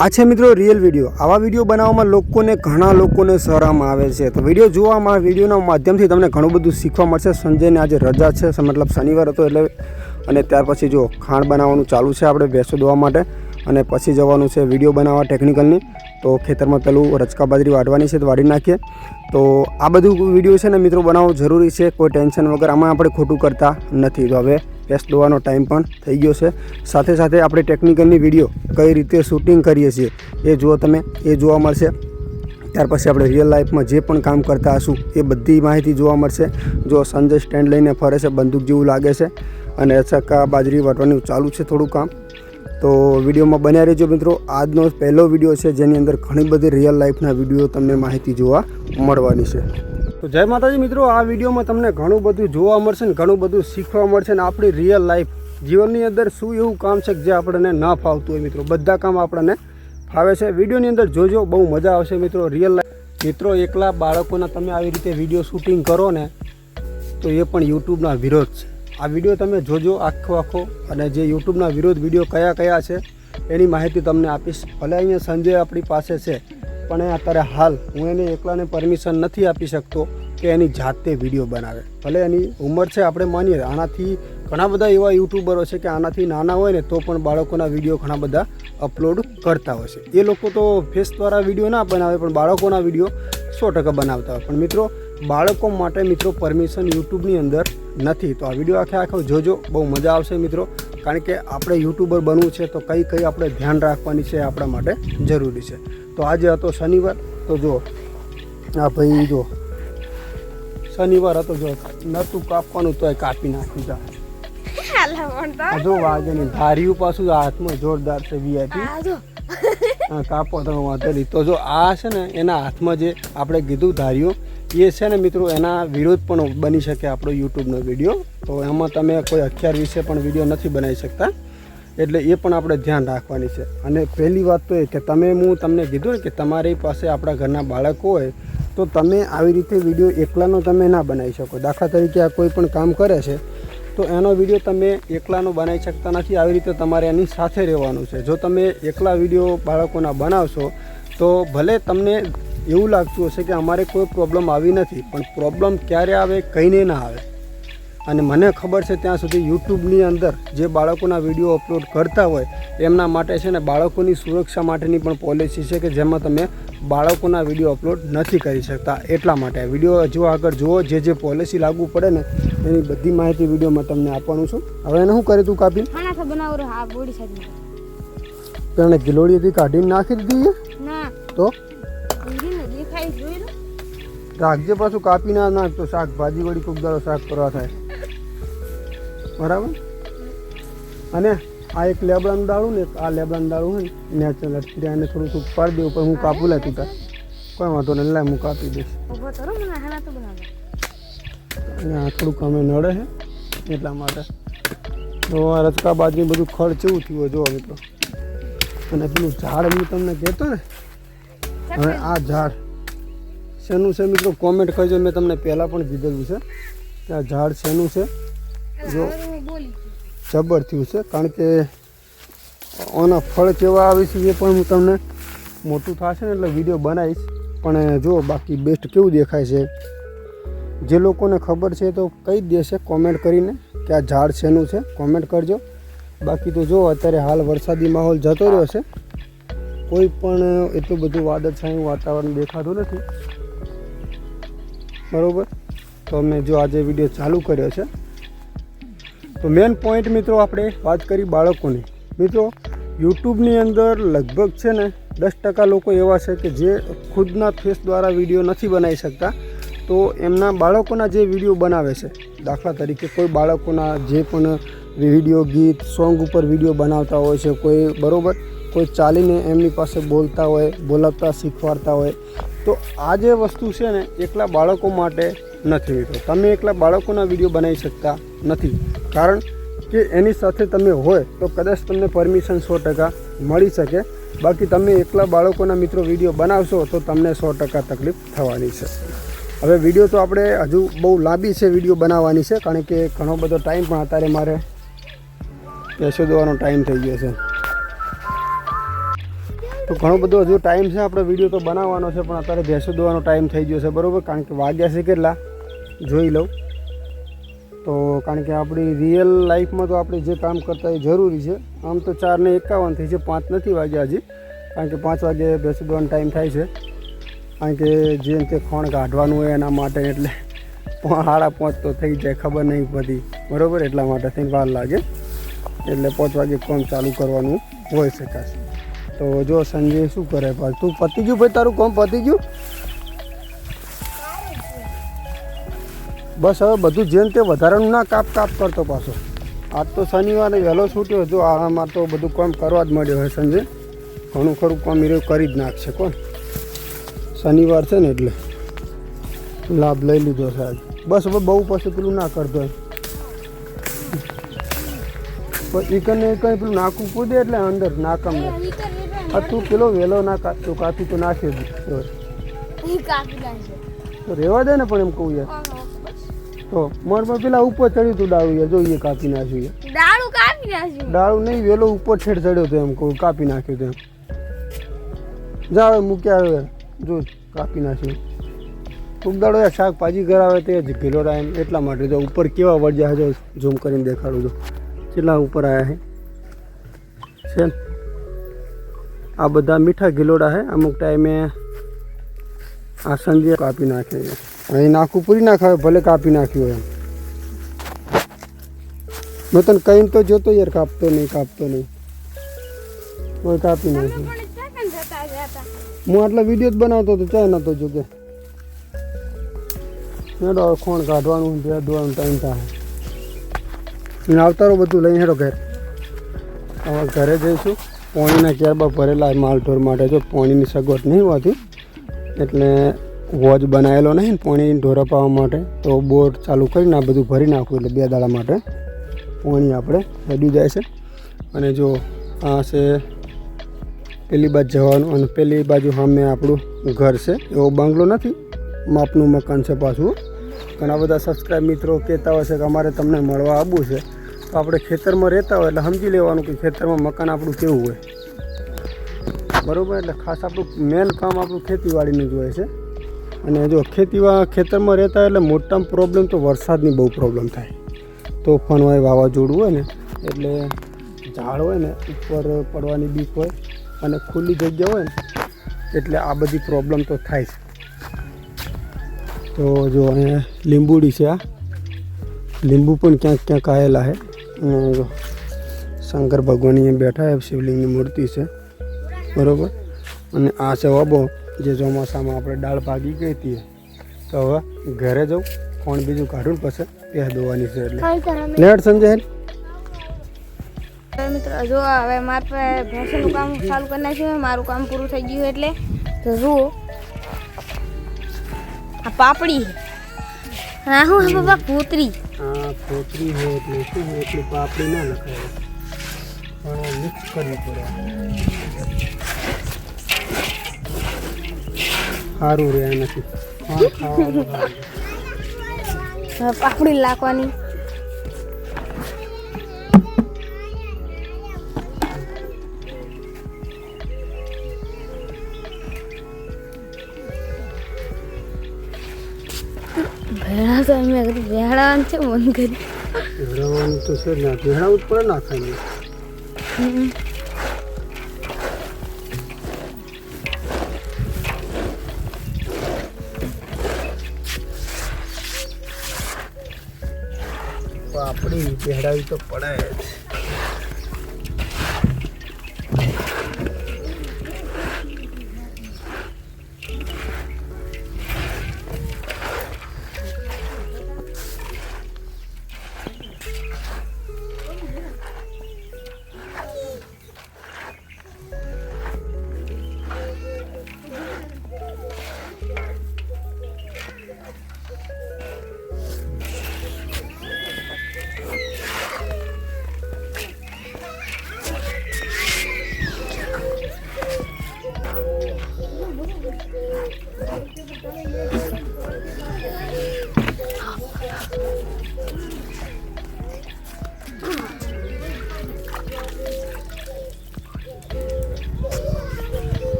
આ છે મિત્રો રિયલ વીડિયો આવા વીડિયો બનાવવામાં લોકોને ઘણા લોકોને શરમ આવે છે. તો વીડિયો જોવામાં વિડીયોના માધ્યમથી તમને ઘણું બધું શીખવા મળશે. સંજયને આજે રજા છે મતલબ શનિવાર હતો એટલે અને ત્યાર પછી જો ખાંડ બનાવવાનું ચાલુ છે આપણે ભેંસો દોવા માટે અને પછી જવાનું છે વીડિયો બનાવવા ટેકનિકલની તો ખેતરમાં પેલું રચકા બાજરી વાઢવાની છે તો વાળી નાખીએ. તો આ બધું વીડિયો છે ને મિત્રો બનાવવું જરૂરી છે. કોઈ ટેન્શન વગર આમાં આપણે ખોટું કરતા નથી. તો હવે ભેંસ લેવાનો ટાઈમ પણ થઈ ગયો છે. સાથે સાથે આપણે ટેકનિકલની વીડિયો કઈ રીતે શૂટિંગ કરીએ છીએ એ જુઓ તમે, એ જોવા મળશે. ત્યાર પછી આપણે રિયલ લાઈફમાં જે પણ કામ કરતા હશું, એ બધી માહિતી જોવા મળશે. જો સંજય સ્ટેન્ડ લઈને ફરે છે, બંદૂક જેવું લાગે છે, અને ચક્કા બાજરી વાટવાનું ચાલુ છે થોડું કામ. તો વિડીયોમાં બન્યા રહેજો મિત્રો. આજનો પહેલો વીડિયો છે, જેની અંદર ઘણી બધી રિયલ લાઈફના વીડિયો તમને માહિતી જોવા મળવાની છે. તો જય માતાજી મિત્રો, આ વિડીયોમાં તમને ઘણું બધું જોવા મળશે ને ઘણું બધું શીખવા મળશે ને આપણી રિયલ લાઈફ જીવનની અંદર શું એવું કામ છે જે આપણને ન ફાવતું હોય મિત્રો. બધા કામ આપણને ફાવે છે. વિડીયોની અંદર જોજો, બહુ મજા આવશે મિત્રો રિયલ લાઈફ મિત્રો, એકલા બાળકોના તમે આવી રીતે વીડિયો શૂટિંગ કરો ને, તો એ પણ યુટ્યુબના વિરોધ છે. આ વીડિયો તમે જોજો આખો આખો અને જે યુટ્યુબના વિરોધ વીડિયો કયા કયા છે, એની માહિતી તમને આપીશ. ભલે અહીંયા સંજય આપણી પાસે છે પણ અત્યારે હાલ હું એને એકલાને પરમિશન નથી આપી શકતો કે એની જાતે વીડિયો બનાવે. ભલે એની ઉંમર છે, આપણે માનીએ, આનાથી ઘણા બધા એવા યુટ્યુબરો છે કે આનાથી નાના હોય ને તો પણ બાળકોના વીડિયો ઘણા બધા અપલોડ કરતા હોય છે. એ લોકો તો ફેસ દ્વારા વીડિયો ના બનાવે, પણ બાળકોના વીડિયો સો ટકા બનાવતા હોય. પણ મિત્રો, બાળકો માટે મિત્રો પરમિશન યુટ્યુબની અંદર નથી. તો આ વીડિયો આખે આખો જોજો, બહુ મજા આવશે મિત્રો. કારણ કે આપણે યુટ્યુબર બનવું છે તો કઈ કઈ આપણે ધ્યાન રાખવાની છે આપણા માટે જરૂરી છે. તો આજે હતો શનિવાર તો જો આ ભાઈ જો શનિવાર હતો જો નતું કાપવાનું તોય કાપી નાખ્યું તા. જો વાગે વાજની ધાર્યું પાછું હાથમાં જોરદાર છે વીઆઈપી હા કાપો તમે વાંધો નહીં. તો જો આ છે ને એના હાથમાં જે આપણે કીધું ધાર્યું એ છે ને મિત્રો, એના વિરોધ પણ બની શકે આપણો યુટ્યુબનો વીડિયો. તો એમાં તમે કોઈ હથિયાર વિશે પણ વીડિયો નથી બનાવી શકતા. એટલે એ પણ આપણે ધ્યાન રાખવાની છે. અને પહેલી વાત તો એ કે તમે, હું તમને કીધું ને કે તમારી પાસે આપણા ઘરના બાળકો હોય, તો તમે આવી રીતે વીડિયો એકલાનો તમે ના બનાવી શકો. દાખલા તરીકે આ કોઈ પણ કામ કરે છે, તો એનો વીડિયો તમે એકલાનો બનાવી શકતા નથી. આવી રીતે તમારે એની સાથે રહેવાનું છે. જો તમે એકલા વીડિયો બાળકોના બનાવશો, તો ભલે તમને એવું લાગતું હશે કે અમારે કોઈ પ્રોબ્લેમ આવી નથી પણ પ્રોબ્લેમ ક્યારે આવે કહીને ના આવે. અને મને ખબર છે ત્યાં સુધી યુટ્યુબની અંદર જે બાળકોના વીડિયો અપલોડ કરતા હોય એમના માટે છે ને બાળકોની સુરક્ષા માટેની પણ પોલિસી છે કે જેમાં તમે બાળકોના વીડિયો અપલોડ નથી કરી શકતા. એટલા માટે વીડિયો જો આગળ જુઓ જે જે પોલિસી લાગુ પડે ને એની બધી માહિતી વિડીયોમાં તમને આપવાનું છું. હવે એને શું કરે તું કાપી ખાના ગિલોડી બનાવો રે હા બોડી સાઈડ પેણે ગિલોડીથી કાઢીને નાખી દીધી? તો? રાખજે પાછું કાપી ના નાખ તો શાકભાજી વળી કોક દાડો શાક કરવા થાય. બરાબર? અને આ એક લેબડાનું દાળું ને આ લેબડાનું દાળું હોય ને નેચરલ એને આને થોડું થોડું પાડી દેવું પણ હું કાપું લે તું કોઈ વાંધો નહીં લાય હું કાપી દઈશ. અને આ થોડુંક અમે નડે છે એટલા માટે. તો આ રચકા બાજુ બધું ખર્ચ એવું થયું જોવો મિત્રો. અને પેલું ઝાડ હું તમને કહેતો ને હવે આ ઝાડ. શેનું છે મિત્રો? કોમેન્ટ કરજો મેં તમને પહેલાં પણ કીધેલું છે કે આ ઝાડ શેનું છે? જો. જબર થયું છે કારણ કે આના ફળ કેવા આવે છે એ પણ હું તમને મોટું થશે ને એટલે વીડિયો બનાવીશ. પણ જો બાકી બેસ્ટ કેવું દેખાય છે? જે લોકોને ખબર છે તો કહી દેશે કોમેન્ટ કરીને કે આ ઝાડ શેનું છે. કોમેન્ટ કરજો. બાકી તો જો અત્યારે હાલ વરસાદી માહોલ જતો રહ્યો છે. કોઈ પણ એટલું બધું વાદળછાયું વાતાવરણ દેખાતું નથી. બરાબર? તો મેં જો આજે વીડિયો ચાલુ કર્યો છે. તો મેન પોઈન્ટ મિત્રો આપણે વાત કરી બાળકોની. મિત્રો, યુટ્યુબની અંદર લગભગ છે ને દસ ટકા લોકો એવા છે કે જે ખુદના ફેસ દ્વારા વીડિયો નથી બનાવી શકતા. તો એમના બાળકોના જે વીડિયો બનાવે છે, દાખલા તરીકે કોઈ બાળકોના જે પણ વીડિયો ગીત સોંગ ઉપર વીડિયો બનાવતા હોય છે, કોઈ બરાબર? કોઈ ચાલીને એમની પાસે બોલતા હોય બોલાવતા શીખવાડતા હોય, તો આ જે વસ્તુ છે ને, એકલા બાળકો માટે નથી મિત્રો. તમે એકલા બાળકોના વીડિયો બનાવી શકતા નથી. કારણ કે એની સાથે તમે હોય, તો કદાચ તમને પરમિશન સો ટકા મળી શકે. બાકી તમે એકલા બાળકોના મિત્રો વીડિયો બનાવશો, તો તમને સો ટકા તકલીફ થવાની છે. હવે વીડિયો તો આપણે હજુ બહુ લાંબી છે વીડિયો બનાવવાની છે, કારણ કે ઘણો બધો ટાઈમ પણ અત્યારે મારે પેસો દેવાનો ટાઈમ થઈ ગયો છે. તો ઘણો બધો હજુ ટાઈમ છે, આપણે વીડિયો તો બનાવવાનો છે, પણ અત્યારે ભેંસો દોવાનો ટાઈમ થઈ ગયો છે, બરાબર? કારણ કે વાગ્યા છે કેટલા? જોઈ લઉં. તો કારણ કે આપણી રિયલ લાઈફમાં તો આપણે જે કામ કરતા એ જરૂરી છે. આમ તો ચારને એકાવન થઈ છે, પાંચ નથી વાગ્યા હજી. કારણ કે પાંચ વાગે ભેંસો દોવાનો ટાઈમ થાય છે. કારણ કે જેમ તે ખોણ કાઢવાનું હોય એના માટે એટલે સાડા પાંચ તો થઈ જાય, ખબર નહીં પડતી બરાબર? એટલા માટે થઈને વાર લાગે. એટલે પાંચ વાગે કામ ચાલુ કરવાનું હોય શકાશે તો જો સંજય, શું કરે પાછું? તું પતી ગયું ભાઈ? તારું કોમ પતી ગયું? બસ હવે બધું જેમ તે વધારાનું ના કાપ કાપ કરતો પાછો. આજ તો શનિવારે વહેલો છૂટ્યો જો આમાં તો બધું કામ કરવા જ મળ્યો હોય સંજય. ઘણું ખરું કામ એ કરી જ નાખશે કોણ? શનિવાર છે ને એટલે લાભ લઈ લીધો સાહેબ બસ હવે બહુ પછી પેલું ના કરતો પણ ઈકને કંઈ પેલું નાખવું કૂદે એટલે અંદર, નાકમ. એ આ તું પેલો વેલો ના કાપતો કાપી તો નાખી તો રહેવા દે ને પણ એમ કહું યાર. તો મરમાં પેલા ઉપર ચડ્યું તું ડાળું યાર. જોઈએ કાપી નાખ્યું યાર. કાપી નાખ્યું? ડાળું નહીં વેલો ઉપર છેડ ચડ્યો તો એમ કહું કાપી નાખ્યું તો એમ. જા મૂક્યા હવે જો કાપી નાખ્યું. કોક દાડો યાર શાકભાજી આવે તે જ ભીલોડા એમ એટલા માટે જો ઉપર કેવા વળજ્યા છે ઝૂમ કરીને દેખાડું તો કેટલા ઉપર આવ્યા છે? છે ને? આ બધા મીઠા ગિલોડા છે અમુક ટાઈમે આ સંજે કાપી નાખે છે. અહીં નાખું પૂરી નાખાવે ભલે કાપી નાખ્યું એમ. મેં તને કહીને તો જોતો યાર કાપતો નહીં કાપતો નહીં. કોઈ કાપી નાખ્યું. પણ સેકન્ડ જતા જતા હું આટલા વીડિયો જ બનાવતો હતો ચાય નતો જોકે. હેડો હવે ખોણ કાઢવાનું બે દોવાનું ટાઈમ થાય. અને આવતારો બધું લઈને હેડો ઘર. હવે ઘરે જઈશું. પોણીના ક્યારબા ભરેલા માલઢોર માટે જો પોણીની સગવડ નહીં હોતી, એટલે વોચ બનાવેલો નહીં, પોણી ઢોરા માટે, તો બોર ચાલુ કરીને આ બધું ભરી નાખવું એટલે બે દાડા માટે પોણી આપણે રેડી જાય છે. અને જો આ છે પેલી બાજુ જવાનું અને પેલી બાજુ સામે આપણું ઘર છે, એવો બંગલો નથી, માપનું મકાન છે પાછું. ઘણા બધા સબસ્ક્રાઈબ મિત્રો કહેતા હોય છે કે અમારે તમને મળવા આવવું છે. તો આપણે ખેતરમાં રહેતા હોય એટલે સમજી લેવાનું કે ખેતરમાં મકાન આપણું કેવું હોય. બરાબર? એટલે ખાસ આપણું મેન કામ આપણું ખેતીવાડીનું જ હોય છે. અને જો ખેતીવા, ખેતરમાં રહેતા એટલે મોટામાં પ્રોબ્લેમ તો વરસાદની બહુ પ્રોબ્લેમ થાય. તોફાન હોય, વાવાઝોડું હોય ને, એટલે ઝાડ હોય ને, ઉપર પડવાની બીક હોય અને ખુલ્લી જગ્યા હોય ને, એટલે આ બધી પ્રોબ્લેમ તો થાય છે. તો જો અહીંયા લીંબુડી છે આ. લીંબુ પણ ક્યાંક ક્યાંક આવેલા છે. અને જો શંકર ભગવાન અહીંયા બેઠા છે શિવલિંગની મૂર્તિ છે. બરાબર? અને આ છે વબો જે ચોમાસામાં આપણે દાળ ભાગી ગઈ હતી. તો હવે ઘરે જવું કોણ બીજું કાઢું પછી ત્યાં દોવાની છે એટલે. લેટ હવે મિત્રો જો હવે મારે પાસે ભેંસનું કામ ચાલુ કરી નાખ્યું છે. મારું કામ પૂરું થઈ ગયું એટલે. તો જુઓ. આ પાપડી હા હું હા બાબા પૂતરી પોતરી હોય એટલે શું હોય એટલી પાપડી ના લખાય. પણ મિક્સ કરવી પડે. સારું રહે. હવે પાપડી લાખવાની. ભેળા તો અમે ભેળાવાનું છે મન કરી. ભેળવવાનું તો છે ના ભેળાવું જ પડે ના ખાઈને પાપડી તો પડે જ.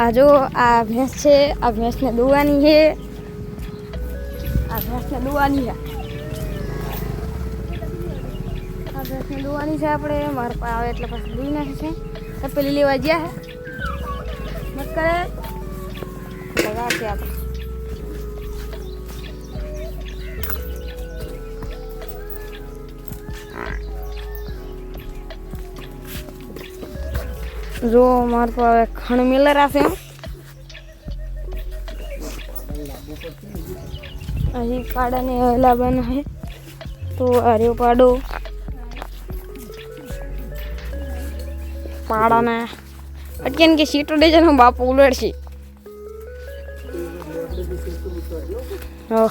આ જો, આ ભેંસ છે, આ ભેંસને દોવાની છે. આ ભેંસને દોવાની છે. આ ભેંસને દોવાની છે આપણે. મારા પાસે આવે એટલે પછી દોઈ નાખે છે. પેલી લેવા ગયા છે મત કરે. છે આપણે. જો મારે પાસે ખણ મિલર আছে અહીં પાડાને હલા બના હે. તો આર્યો પાડો પાડાને. અટકેન કે સીટો છે ને બાપુ ઉલડશે. હા.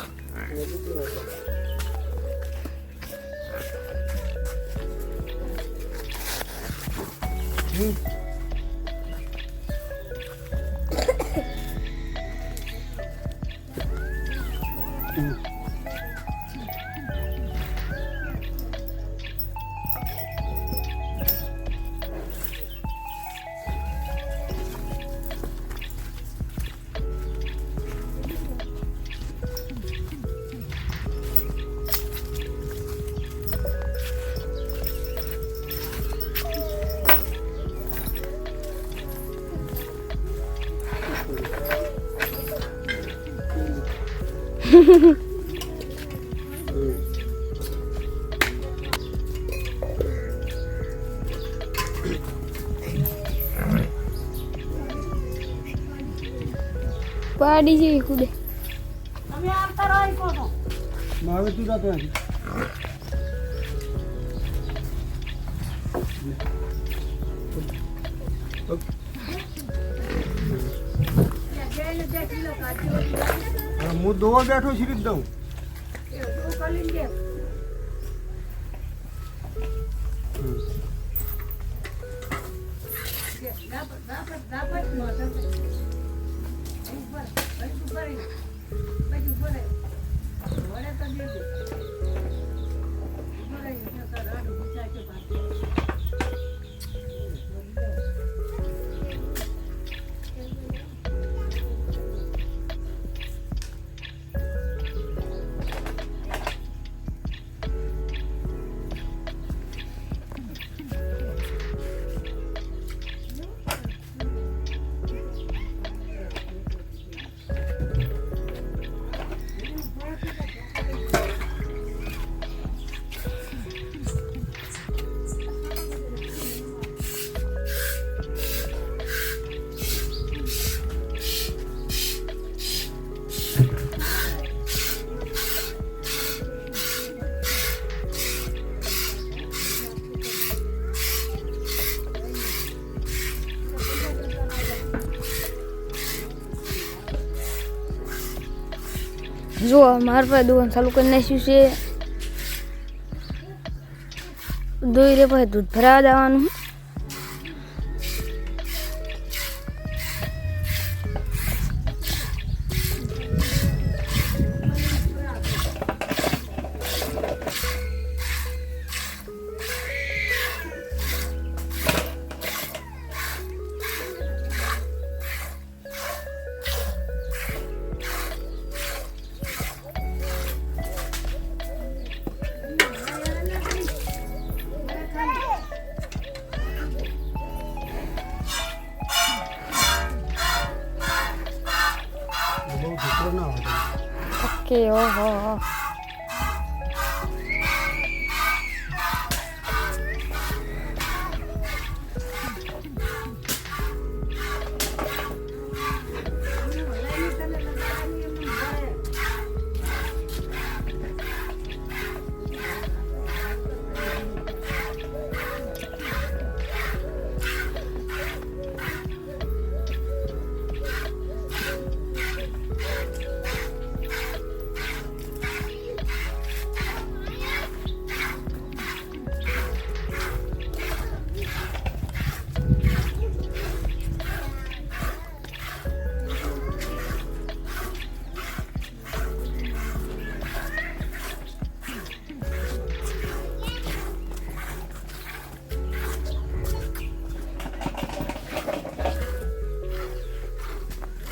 પાડી જેવી કોનો મારે તું જાતો નથી હું દોવા બેઠો જ દઉં music. જો મારા પાસે દુકાન ચાલુ કરી નાખ્યું છે. દોઈ રે પછી દૂધ ભરાવા દેવાનું.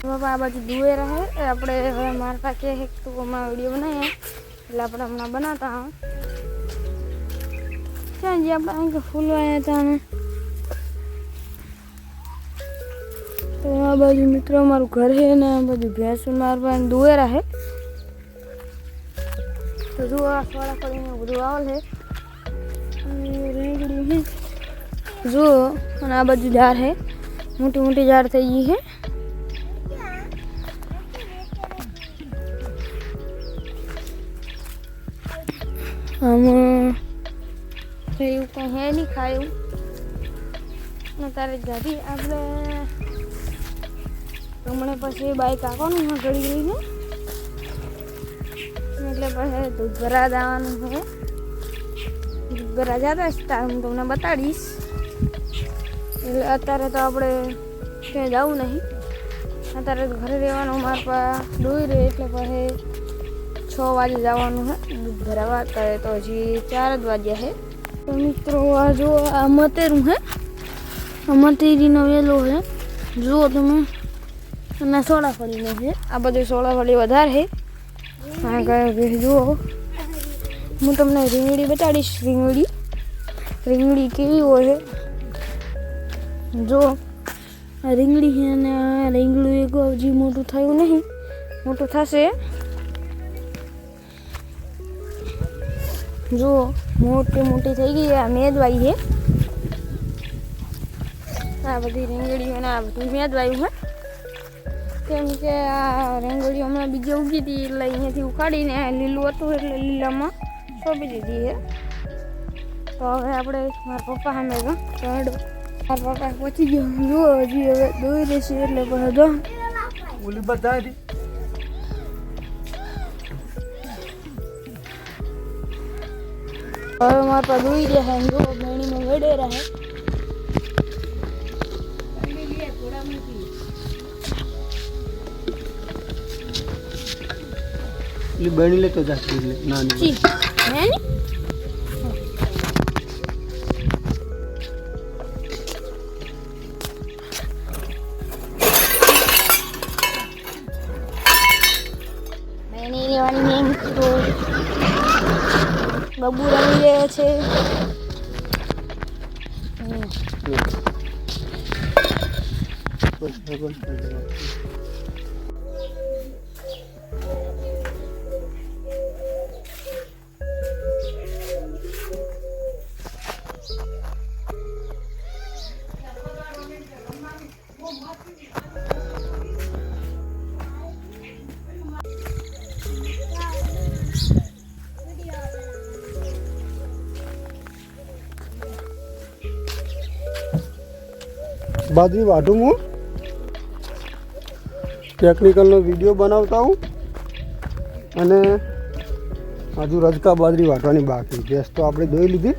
બાપા, આ બાજુ દુએ રહે. એ આપણે હવે મારા પાસે કહે કે તું હમણાં વીડિયો બનાવીએ. એટલે આપણે હમણાં બનાવતા હા ક્યાં જે, આપણે અહીં કે ફૂલ આવ્યા હતા અમે. તો આ બાજુ મિત્રો મારું ઘર છે ને, આ બાજુ ભેંસું મારા પાસે દુવેરા છે તો જુઓ, આ સોળા ફળીને બધું આવેલ છે. અને રેંગડી છે. જુઓ, અને આ બાજુ ઝાડ છે. મોટી મોટી ઝાડ થઈ ગઈ છે. અને તારે આપણે હમણાં પછી બાઈક આવવાનું હા ઘડી ગઈને એટલે પછી દૂધભરા જવાનું છે. દૂધ ભરા જતા હતા હું તમને બતાડીશ. એટલે અત્યારે તો આપણે ક્યાંય જવું નહીં. અત્યારે તો ઘરે રહેવાનું, મારા પા ડોઈ રહે એટલે પછી છ વાગે જવાનું છે. દૂધ ભરાવા અત્યારે તો હજી ચાર જ વાગ્યા છે. તો મિત્રો, આ જો આ મતેરું છે. આ મતેરીનો વેલો છે. જુઓ તમે. અને સોડા ફળીનો છે. આ બધું સોડા ફળી વધારે છે. આ ગયા જુઓ. હું તમને રીંગડી બતાડીશ રીંગડી રીંગડી કેવી હોય છે? જો રીંગડી છે અને આ રીંગણું એક હજી મોટું થયું નહીં. મોટું થશે? જો મોટી મોટી થઈ ગઈ આ મેદવાઈ છે. આ બધી રીંગણીઓ અને આ બધું મેદવાયું હે. કેમ કે આ રેંગોળી હમણાં બીજે ઉગી હતી એટલે અહીંયાથી ઉખાડીને લીલું હતું એટલે લીલામાં સોંપી દીધી હે. તો હવે આપણે મારા પપ્પા સામે ગયો મારા પપ્પા પહોંચી ગયો. જુઓ હજી હવે દોઈ દેશે એટલે પછી જો. ઓલી બધા હવે મારા પપ્પા દોઈ રહ્યા જુઓ બેણીમાં વડે રહે એ બની લેતો જા બાજરી વાઢું હું? ટેકનિકલનો વીડિયો બનાવતા હું. અને હજુ રજકા બાજરી વાટવાની બાકી. ગેસ તો આપણે દોઈ લીધી.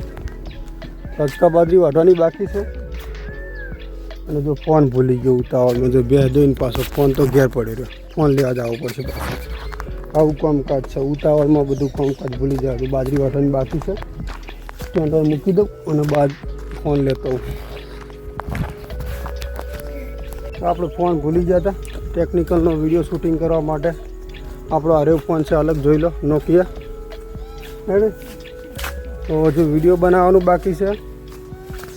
રજકા બાજરી વાટવાની બાકી છે. અને જો ફોન ભૂલી ગયો ઉતાવળમાં જો બે દોઈને પાછો ફોન તો ઘેર પડી રહ્યો. ફોન લેવા જવું પડશે આવું કામકાજ છે. ઉતાવળમાં બધું કામકાજ ભૂલી જાય. બાજરી વાટવાની બાકી છે. ત્યાં તો મૂકી દઉં અને બાદ ફોન લેતો હું આપણે ફોન ભૂલી ગયા હતા. ટેકનિકલનો વીડિયો શૂટિંગ કરવા માટે આપણો હરેક ફોન છે અલગ જોઈ લો નોકિયા બરાબર તો હજુ વીડિયો બનાવવાનું બાકી છે.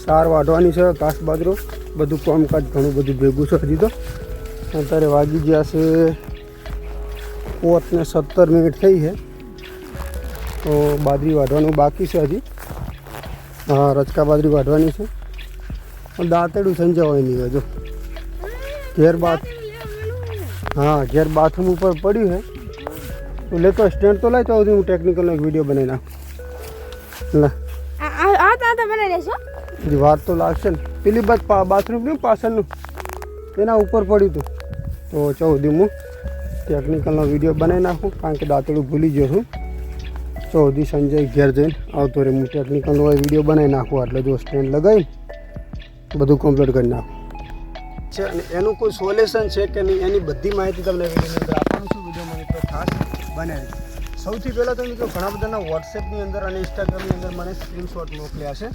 સાર વાઢવાની છે, ઘાસ બાજરો, બધું કામકાજ ઘણું બધું ભેગું છે હજી તો. અત્યારે વાગી ગયા છે પોત ને સત્તર મિનિટ થઈ છે. તો બાજરી વાઢવાનું બાકી છે હજી. હા રચકા બાજરી વાઢવાની છે. દાંતેડું સંજાવાય નહીં હજુ. ઘેર બાથ હા ઘેર બાથરૂમ ઉપર પડ્યું છે તું લેતો સ્ટેન્ડ તો લાય તો સુધી હું ટેકનિકલનો એક વીડિયો બનાવી નાખું. લે. આ આ આ તો આ તો બનાવી દેશો હજી વાર તો લાગશે ને. પેલી બાદ પા બાથરૂમ નહીં પાછળનું. એના ઉપર પડ્યું હતું તો ચૌદી હું ટેકનિકલનો વીડિયો બનાવી નાખું કારણ કે દાંતેડું ભૂલી ગયો છું. ચૌદી સંજય ઘેર જઈને આવતો રહે. હું ટેકનિકલનો વીડિયો બનાવી નાખું એટલે જો સ્ટેન્ડ લગાવી બધું કમ્પ્લીટ કરી નાખું. છે અને એનું કોઈ સોલ્યુશન છે કે નહીં એની બધી માહિતી તમને વિડીયોની અંદર આપવાનું છું. વિડીયોમાં મિત્રો ખાસ બનાવી સૌથી પહેલાં તો મિત્રો ઘણા બધાના વોટ્સએપની અંદર અને ઇન્સ્ટાગ્રામની અંદર મને સ્ક્રીનશોટ મોકલ્યા છે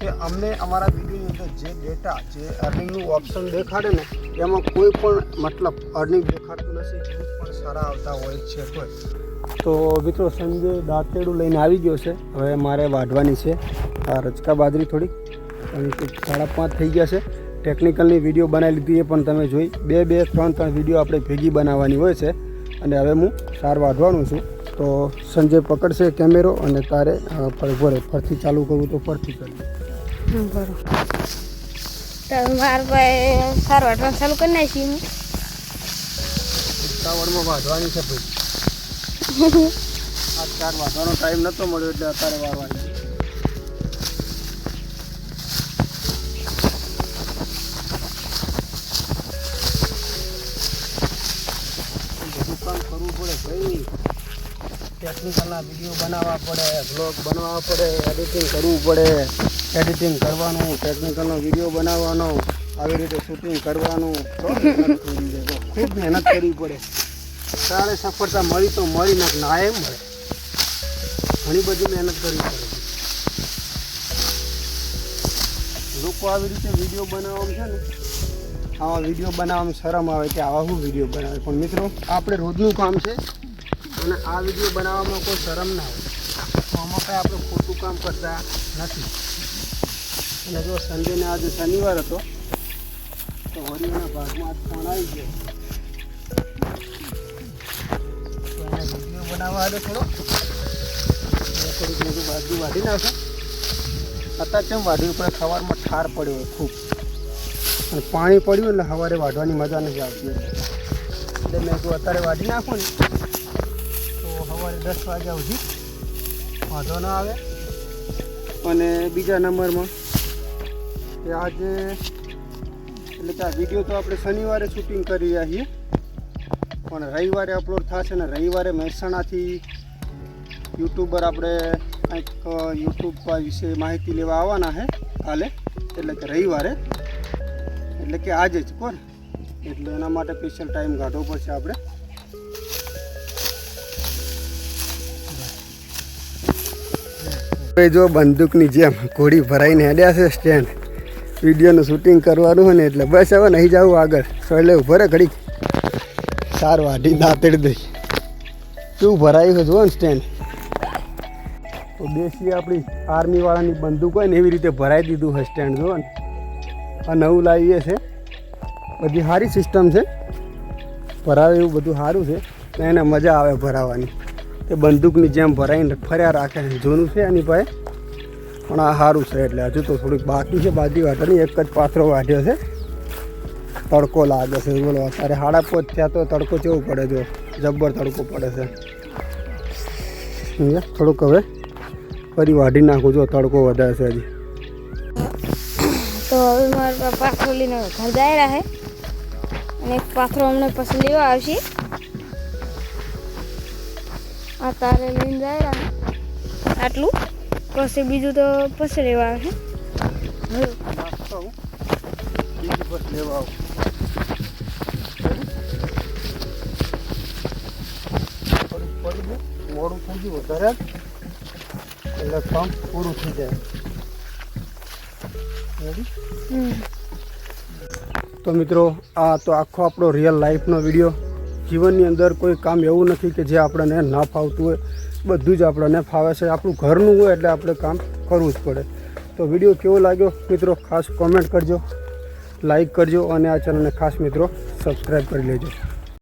કે અમને અમારા વિડીયોની અંદર જે ડેટા જે અર્નિંગનું ઓપ્શન દેખાડે ને, એમાં કોઈ પણ મતલબ અર્નિંગ દેખાડતું નથી પણ સારા આવતા હોય છે કોઈ. તો મિત્રો સંજય દાંતેડું લઈને આવી ગયો છે. હવે મારે વાઢવાની છે. આ રચકા બાજરી થોડીક સાડા પાંચ થઈ ગયા છે. ટેકનિકલની વીડિયો બનાવી લીધી એ પણ તમે જોઈ. બે બે ત્રણ ત્રણ વીડિયો આપણે ભેગી બનાવવાની હોય છે. અને હવે હું સાર વાઢવાનું છું. તો સંજય પકડશે કેમેરો અને તારે ભરે ફરથી ચાલુ કરવું તો ફરથી કરવું બરો. મારા ભાઈ સારું વાઢવાનું ચાલુ કરી નાખી હું ઉતાવળમાં વાઢવાની છે ભાઈ. આ ચાર વાઢવાનો ટાઈમ નહોતો મળ્યો એટલે અત્યારે વાળવાની બધું કામ કરવું પડે ભાઈ ટેકનિકલના વીડિયો બનાવવા પડે બ્લોગ બનાવવા પડે એડિટિંગ કરવું પડે. એડિટિંગ કરવાનું ટેકનિકલનો વીડિયો બનાવવાનો, આવી રીતે શૂટિંગ કરવાનું. ખૂબ મહેનત કરવી પડે. તારે સફળતા મળી તો મળી, ના ના એમ મળે. ઘણી બધી મહેનત કરવી પડે. લોકો આવી રીતે વીડિયો બનાવવામાં છે ને, આવા વીડિયો બનાવવામાં શરમ આવે કે આવા શું વીડિયો બનાવે? પણ મિત્રો, આપણે રોજનું કામ છે. અને આ વીડિયો બનાવવામાં કોઈ શરમ ના હોય. તો આમાં કાંઈ આપણે ખોટું કામ કરતા નથી. અને જો સન્ડેને આજે શનિવાર હતો, તો વરીઓના ભાગમાં આજ ફોન આવી ગયો. વીડિયો બનાવવા આવ્યો થોડો. થોડીક બાજુ વાઢી નાખો. અત્યારે કેમ વાઢી ઉપર સવારમાં ઠાર પડ્યો ખૂબ. અને પાણી પડ્યું એટલે સવારે વાઢવાની મજા નથી આવતી. એટલે મેં કહ્યું અત્યારે વાઢી નાખો ને. સવારે દસ વાગ્યા સુધી વાંધો ના આવે. અને બીજા નંબરમાં કે આજે, એટલે કે આ વીડિયો તો આપણે શનિવારે શૂટિંગ કરી રહ્યા છીએ પણ રવિવારે અપલોડ થશે ને રવિવારે મહેસાણાથી યુટ્યુબર આપણે કંઈક યુટ્યુબ વિશે માહિતી લેવા આવવાના છે કાલે, એટલે કે રવિવારે. એટલે કે આજે જ કોણ? એટલે એના માટે સ્પેશિયલ ટાઈમ કાઢવો પડશે આપણે. હવે જો બંદૂકની જેમ ઘોડી ભરાઈને હેડ્યા છે સ્ટેન્ડ વિડીયોનું શૂટિંગ કરવાનું હોય ને એટલે બસ હવે નહીં જવું આગળ. સોલે ઊભો રે ઘડીક. સાર વાઢી દાંતડી દઈ. શું ભરાયું છે જુઓ ને સ્ટેન્ડ તો દેશી આપણી આર્મીવાળાની બંદૂક હોય ને એવી રીતે ભરાઈ દીધું છે સ્ટેન્ડ જુઓ ને. આ નવું લાવીએ છે. બધી સારી સિસ્ટમ છે. ભરાવે એવું બધું સારું છે. એને મજા આવે ભરાવાની. તે બંદૂકની જેમ ભરાઈને ફર્યા રાખે જૂનું છે એની પાસે, પણ આ સારું છે એટલે હજુ તો થોડીક બાકી છે, બાકી વાટવાની એક જ પાથરો વાઢ્યો છે. તડકો લાગે છે, બોલો, અત્યારે સાડા પાંચ થયા તો તડકો કેવો પડે જો, જબ્બર તડકો પડે છે? થોડુંક હવે ફરી વાઢી નાખું જો, તડકો વધારે છે હજી. તો હવે મારા પા- પાથરો લઈને ઘર જાય રહે અને એક પાથરો અમને પછી લેવા આવશે. આ તારે લઈને જાય આટલું? પછી બીજું તો પછી લેવા આવે. મોડું થઈ ગયું વધારે એટલે કામ પૂરું થઈ જાય તો મિત્રો આ તો આખો આપણો રિયલ લાઈફનો વીડિયો જીવનની અંદર કોઈ કામ એવું નથી કે જે આપણને ના ફાવતું હોય. બધું જ આપણને ફાવે છે. આપણું ઘરનું હોય એટલે આપણે કામ કરવું જ પડે. તો વીડિયો કેવો લાગ્યો? મિત્રો, ખાસ કોમેન્ટ કરજો લાઈક કરજો અને આ ચેનલને ખાસ મિત્રો સબસ્ક્રાઈબ કરી લેજો.